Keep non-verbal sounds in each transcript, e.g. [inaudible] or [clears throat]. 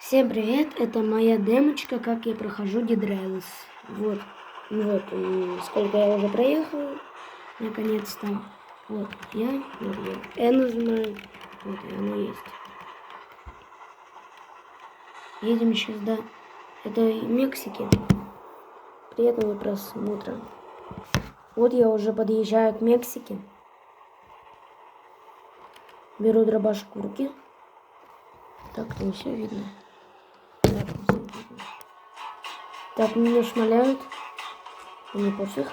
Всем привет, это моя демочка, как я прохожу Дидрейлс. Вот, вот, сколько я уже проехал, наконец-то. Вот, я, вот я, N нажимаю, вот, и оно есть. Едем сейчас до этой Мексики. Приятного просмотра. Вот я уже подъезжаю к Мексике. Беру дробашку в руки. Так, там все видно. Да, там всё видно. Так, меня шмаляют. Мне пофиг.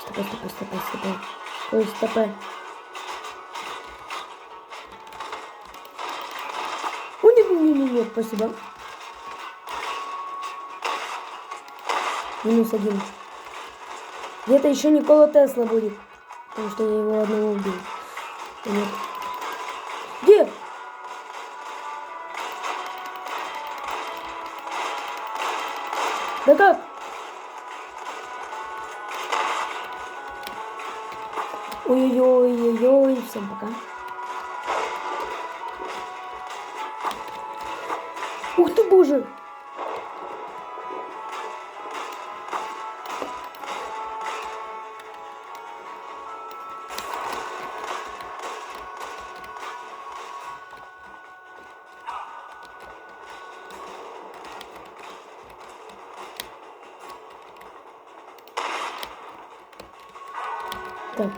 Стопай, стопай, стопай, стопай. Ой, стопай. Ой, не, не, не, не, спасибо. Минус один. Где-то еще Никола Тесла будет. Потому что я его одного убил. Нет. Как? Ой-ой-ой-ой-ой, всем пока. Ух ты, боже! Так.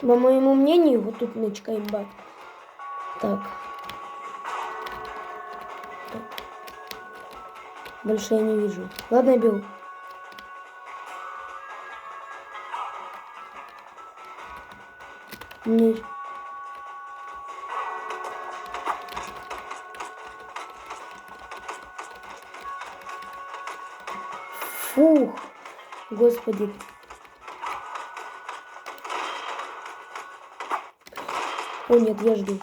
По моему мнению, вот тут нычка имба. Так. Так. Больше я не вижу. Ладно, я бегу. Мне... господи. О, нет, я жду.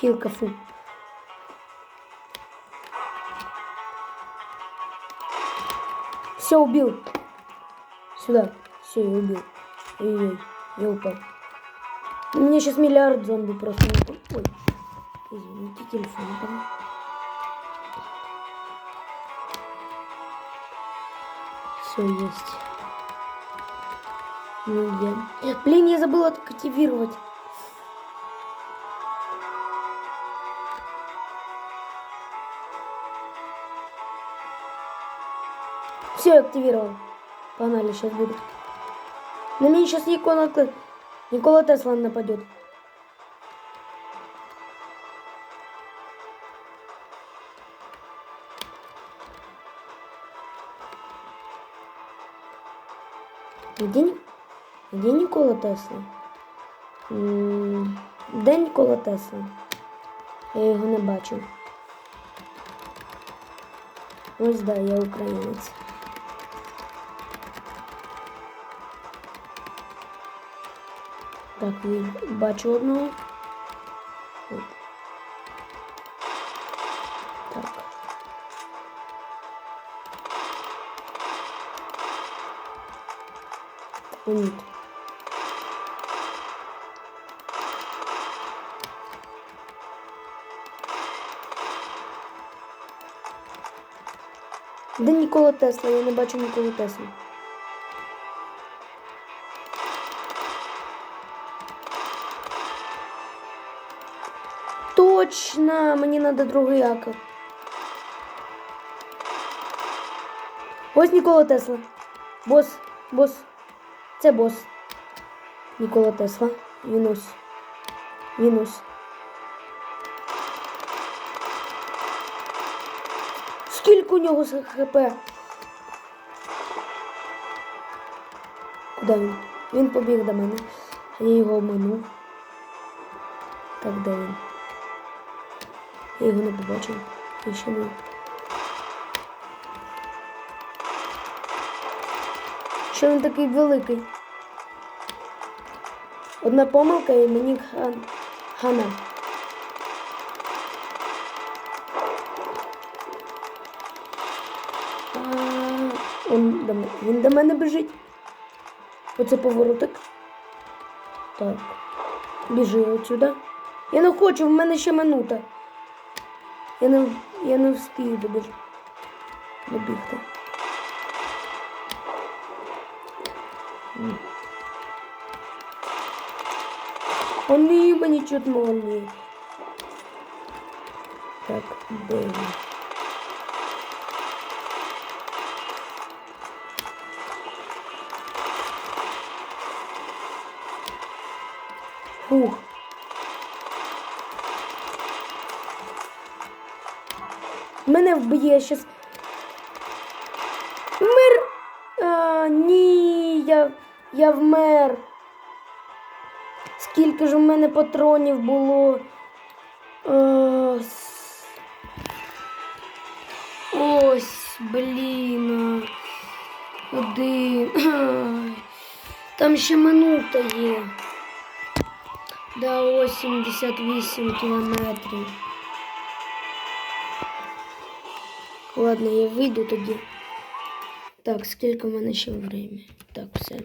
Хилка, фу. Все, убил. Сюда. Все, я убил. Ой-ой, я упал. У меня сейчас миллиард зомби просто Ой, извините, телефон упал. Все есть. Нигде. Блин, я забыла активировать. Все, активировал. Погнали, сейчас будет. На меня сейчас Никола, Никола Тесла нападет. Где, где Никола Тесла? Де Нікола Тесла? Я його не бачу. Ось да, я українець. Так, бачу одного. От. Так. О, ні. Де Нікола Тесла? Я не бачу Нікола Тесла. Точно, мені треба другий акр. Ось Нікола Тесла. Бос, бос. Це бос. Нікола Тесла. Він ось. Скільки у нього хп? Куди він? Він побіг до мене. Я його обманув. Так, де він? Я його не побачив. Я ще не. Що він такий великий? Одна помилка і мені хан... хана. А, он до він до мене біжить. Оце поворотик. Так. Біжи отсюда. Я не хочу, в мене ще минута. Я не, я не вспію добіж... добігти. М. Вони мені молні. Так, де? Фух. Мене вб'є щас. Вмер. А, ні, я, я вмер. Скільки ж у мене патронів було? Ось, блін. Один. [clears throat] Там ще минута є. Ось 78 кілометрів. Ладно, я вийду тоді. Так, скільки в мене ще времени? Так, все.